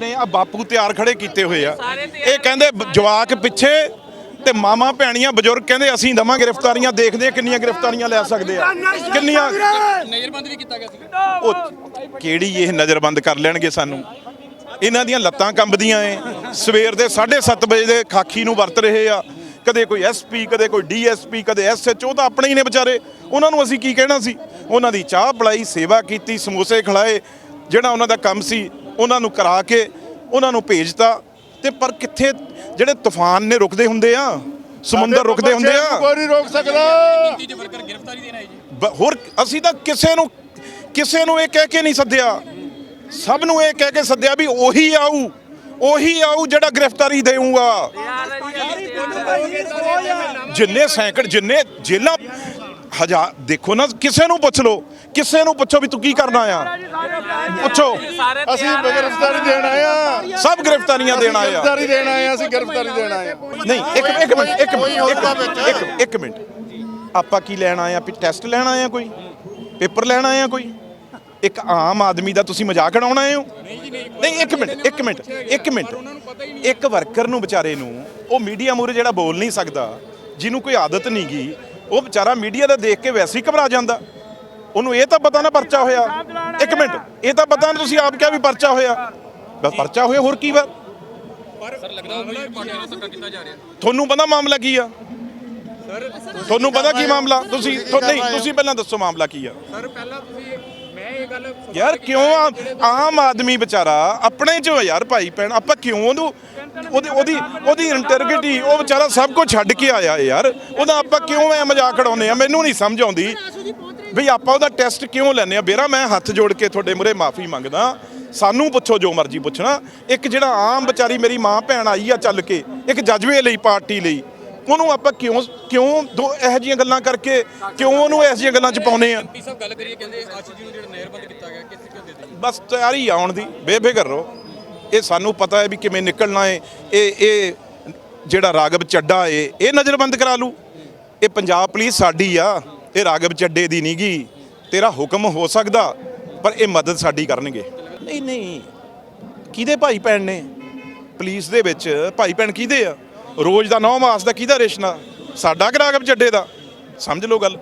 ਨੇ ਆ ਬਾਪੂ ਤਿਆਰ ਖੜੇ ਕੀਤੇ ਹੋਏ ਆ। ਇਹ ਕਹਿੰਦੇ ਜਵਾਕ ਪਿੱਛੇ ਤੇ ਮਾਮਾ ਭੈਣੀਆਂ ਬਜ਼ੁਰਗ ਕਹਿੰਦੇ ਅਸੀਂ ਦਵਾਂ ਗ੍ਰਿਫਤਾਰੀਆਂ ਦੇਖਦੇ ਆ ਕਿੰਨੀਆਂ ਗ੍ਰਿਫਤਾਰੀਆਂ ਲੈ ਸਕਦੇ ਆ। ਕਿੰਨੀਆਂ ਨਜ਼ਰਬੰਦ ਵੀ ਕੀਤਾ ਗਿਆ ਸੀ ਉਹ ਕਿਹੜੀ ਇਹ ਨਜ਼ਰਬੰਦ ਕਰ ਲੈਣਗੇ ਸਾਨੂੰ? ਇਹਨਾਂ ਦੀਆਂ ਲੱਤਾਂ ਕੰਬਦੀਆਂ ਏ ਸਵੇਰ ਦੇ 7:30 ਵਜੇ ਦੇ ਖਾਕੀ ਨੂੰ ਵਰਤ ਰਹੇ ਆ। ਕਦੇ ਕੋਈ ਐਸਪੀ ਕਦੇ ਕੋਈ ਡੀਐਸਪੀ ਕਦੇ ਐਸਐਚਓ ਤਾਂ ਆਪਣੇ ਹੀ ਨੇ ਵਿਚਾਰੇ। ਉਹਨਾਂ ਨੂੰ ਅਸੀਂ ਕੀ ਕਹਿਣਾ ਸੀ? ਉਹਨਾਂ ਦੀ ਚਾਹ ਪਲਾਈ ਸੇਵਾ ਕੀਤੀ ਸਮੋਸੇ ਖਿਲਾਏ ਜਿਹੜਾ ਉਹਨਾਂ ਦਾ ਕੰਮ ਸੀ ਉਹਨਾਂ ਨੂੰ ਕਰਾ ਕੇ ਉਹਨਾਂ ਨੂੰ ਭੇਜਤਾ। ਤੇ ਪਰ ਕਿੱਥੇ ਜਿਹੜੇ ਤੂਫਾਨ ਨੇ ਰੁਕਦੇ ਹੁੰਦੇ ਆ ਸਮੁੰਦਰ ਰੁਕਦੇ ਹੁੰਦੇ ਆ। ਕੋਈ ਨਹੀਂ ਰੋਕ ਸਕਦਾ। ਗਿਣਤੀ ਦੇ ਵਰਕਰ ਗ੍ਰਿਫਤਾਰੀ ਦੇਣਾ ਹੈ ਜੀ। ਬ- ਹੋਰ ਅਸੀਂ ਤਾਂ ਕਿਸੇ ਨੂੰ ਕਿਸੇ ਨੂੰ ਇਹ ਕਹਿ ਕੇ ਨਹੀਂ ਸੱਦਿਆ। ਸਭ ਨੂੰ ਇਹ ਕਹਿ ਕੇ ਸੱਦਿਆ ਵੀ ਉਹੀ ਆਊ ਉਹੀ ਆਊ ਜਿਹੜਾ ਗ੍ਰਿਫਤਾਰੀ ਦੇਊਗਾ। ਜਿੰਨੇ ਸੈਂਕੜ ਜਿੰਨੇ ਜੇਲਾਂ ਹਜ਼ਾਰ ਦੇਖੋ ਨਾ ਕਿਸੇ ਨੂੰ ਪੁੱਛ ਲਓ। ਕਿਸੇ ਨੂੰ ਪੁੱਛੋ ਵੀ ਤੂੰ ਕੀ ਕਰਨਾ ਆ। ਪੁੱਛੋ। ਅਸੀਂ ਗ੍ਰਿਫਤਾਰੀ ਦੇਣ ਆਏ ਆ। ਸਭ ਗ੍ਰਿਫਤਾਰੀਆਂ ਦੇਣ ਆਏ ਆ। ਗ੍ਰਿਫਤਾਰੀ ਦੇਣ ਆਏ ਆ ਅਸੀਂ ਗ੍ਰਿਫਤਾਰੀ ਦੇਣ ਆਏ ਆ। ਨਹੀਂ ਇੱਕ ਇੱਕ ਮਿੰਟ ਇੱਕ ਮਿੰਟ ਇੱਕ- ਇੱਕ ਮਿੰਟ। ਆਪਾਂ ਕੀ ਲੈਣ ਆਏ ਆ? ਵੀ ਟੈਸਟ ਲੈਣ ਆਏ ਆ ਕੋਈ? ਪੇਪਰ ਲੈਣ ਆਏ ਆ ਕੋਈ? ਇੱਕ ਆਮ ਆਦਮੀ ਦਾ ਤੁਸੀਂ ਮਜ਼ਾਕ ਉਡਾਉਣ ਆਏ ਹੋ? ਨਹੀਂ ਇੱਕ ਮਿੰਟ ਇੱਕ ਮਿੰਟ ਇੱਕ ਮਿੰਟ। ਇੱਕ ਵਰਕਰ ਨੂੰ ਵਿਚਾਰੇ ਨੂੰ ਉਹ ਮੀਡੀਆ ਮੂਰੇ ਜਿਹੜਾ ਬੋਲ ਨਹੀਂ ਸਕਦਾ ਜਿਹਨੂੰ ਕੋਈ ਆਦਤ ਨਹੀਂ ਗਈ ਉਹ ਵਿਚਾਰਾ ਮੀਡੀਆ ਦਾ ਦੇਖ ਕੇ ਵੈਸੇ ਹੀ ਘਬਰਾ ਜਾਂਦਾ। ਉਹਨੂੰ ਇਹ ਤਾਂ ਪਤਾ ਨਾ ਪਰਚਾ ਹੋਇਆ। ਇੱਕ ਮਿੰਟ ਇਹ ਤਾਂ ਪਤਾ ਨਾ ਤੁਸੀਂ ਆਪ ਕਿਹਾ ਵੀ ਪਰਚਾ ਹੋਇਆ। ਬਸ ਪਰਚਾ ਹੋਇਆ ਹੋਰ ਕੀ ਵਾ? ਸਰ ਲੱਗਦਾ ਉਹ ਪੁਲਿਸ ਪਾਰਟੀ ਨੂੰ ਧੱਕਾ ਕੀਤਾ ਜਾ ਰਿਹਾ। ਤੁਹਾਨੂੰ ਪਤਾ ਮਾਮਲਾ ਕੀ ਆ? ਤੁਹਾਨੂੰ ਪਤਾ ਕੀ ਮਾਮਲਾ? ਤੁਸੀਂ ਨਹੀਂ ਤੁਸੀਂ ਪਹਿਲਾਂ ਦੱਸੋ ਮਾਮਲਾ ਕੀ ਆ? ਸਰ ਪਹਿਲਾਂ ਤੁਸੀਂ ਯਾਰ ਕਿਉਂ ਆ- ਆਮ ਆਦਮੀ ਵਿਚਾਰਾ ਆਪਣੇ ਚੋਂ ਆ ਯਾਰ ਭਾਈ ਭੈਣ ਆਪਾਂ ਕਿਉਂ ਉਹਨੂੰ ਉਹਦੀ ਉਹਦੀ ਉਹਦੀ ਇੰਟਰਗੇਟੀ ਉਹ ਵਿਚਾਰਾ ਸਭ ਕੁਝ ਛੱਡ ਕੇ ਆਇਆ ਯਾਰ। ਉਹਦਾ ਆਪਾਂ ਕਿਉਂ ਐ ਮਜ਼ਾਕ ਉਡਾਉਂਦੇ ਆ ਮੈਨੂੰ ਨਹੀਂ ਸਮਝ ਆਉਂਦੀ ਵੀ ਆਪਾਂ ਉਹਦਾ ਟੈਸਟ ਕਿਉਂ ਲੈਂਦੇ ਆ ਬੇਰਾ ਮੈਂ ਹੱਥ ਜੋੜ ਕੇ ਤੁਹਾਡੇ ਮੂਹਰੇ ਮਾਫੀ ਮੰਗਦਾ। ਸਾਨੂੰ ਪੁੱਛੋ ਜੋ ਮਰਜ਼ੀ ਪੁੱਛਣਾ। ਇੱਕ ਜਿਹੜਾ ਆਮ ਵਿਚਾਰੀ ਮੇਰੀ ਮਾਂ ਭੈਣ ਆਈ ਆ ਚੱਲ ਕੇ ਇੱਕ ਜਜ਼ਬੇ ਲਈ ਪਾਰਟੀ ਲਈ ਉਹਨੂੰ ਆਪਾਂ ਕਿਉਂ ਕਿਉਂ ਦੋ ਇਹੋ ਜਿਹੀਆਂ ਗੱਲਾਂ ਕਰਕੇ ਕਿਉਂ ਉਹਨੂੰ ਇਹੋ ਜਿਹੀਆਂ ਗੱਲਾਂ ਚ ਪਾਉਨੇ ਆ? ਪੀ ਸਾਹਿਬ ਗੱਲ ਕਰੀਏ ਕਹਿੰਦੇ ਆਸ਼ੀ ਜੀ ਨੂੰ ਜਿਹੜਾ ਨਜ਼ਰਬੰਦ ਕੀਤਾ ਗਿਆ ਕਿਸ ਕਿਉਂ ਦੇ ਦਿੱਤੀ ਬਸ ਤਿਆਰੀ ਆਉਣ ਦੀ ਬੇਫਿਕਰ ਰਹੋ। ਇਹ ਸਾਨੂੰ ਪਤਾ ਹੈ ਵੀ ਕਿਵੇਂ ਨਿਕਲਣਾ ਹੈ ਇਹ ਇਹ ਜਿਹੜਾ ਰਾਗਬ ਚੱਡਾ ਏ ਇਹ ਨਜ਼ਰਬੰਦ ਕਰਾ ਲੂ ਇਹ ਪੰਜਾਬ ਪੁਲਿਸ ਸਾਡੀ ਆ ਇਹ ਰਾਗਬ ਚੱਡੇ ਦੀ ਨਹੀਂਗੀ ਤੇਰਾ ਹੁਕਮ ਹੋ ਸਕਦਾ ਪਰ ਇਹ ਮਦਦ ਸਾਡੀ ਕਰਨਗੇ। ਨਹੀਂ ਨਹੀਂ ਕਿਹਦੇ ਭਾਈ ਭੈਣ ਨੇ? ਪੁਲਿਸ ਦੇ ਵਿੱਚ ਭਾਈ ਭੈਣ ਕਿਹਦੇ ਆ? ਰੋਜ਼ ਦਾ ਨੌ ਮਾਸ ਦਾ ਕਿਹਦਾ ਰੇਸ਼ਨਾ? ਸਾਡਾ ਕਿ ਰਾਗਬ ਚੱਡੇ ਦਾ। ਸਮਝ ਲਓ ਗੱਲ।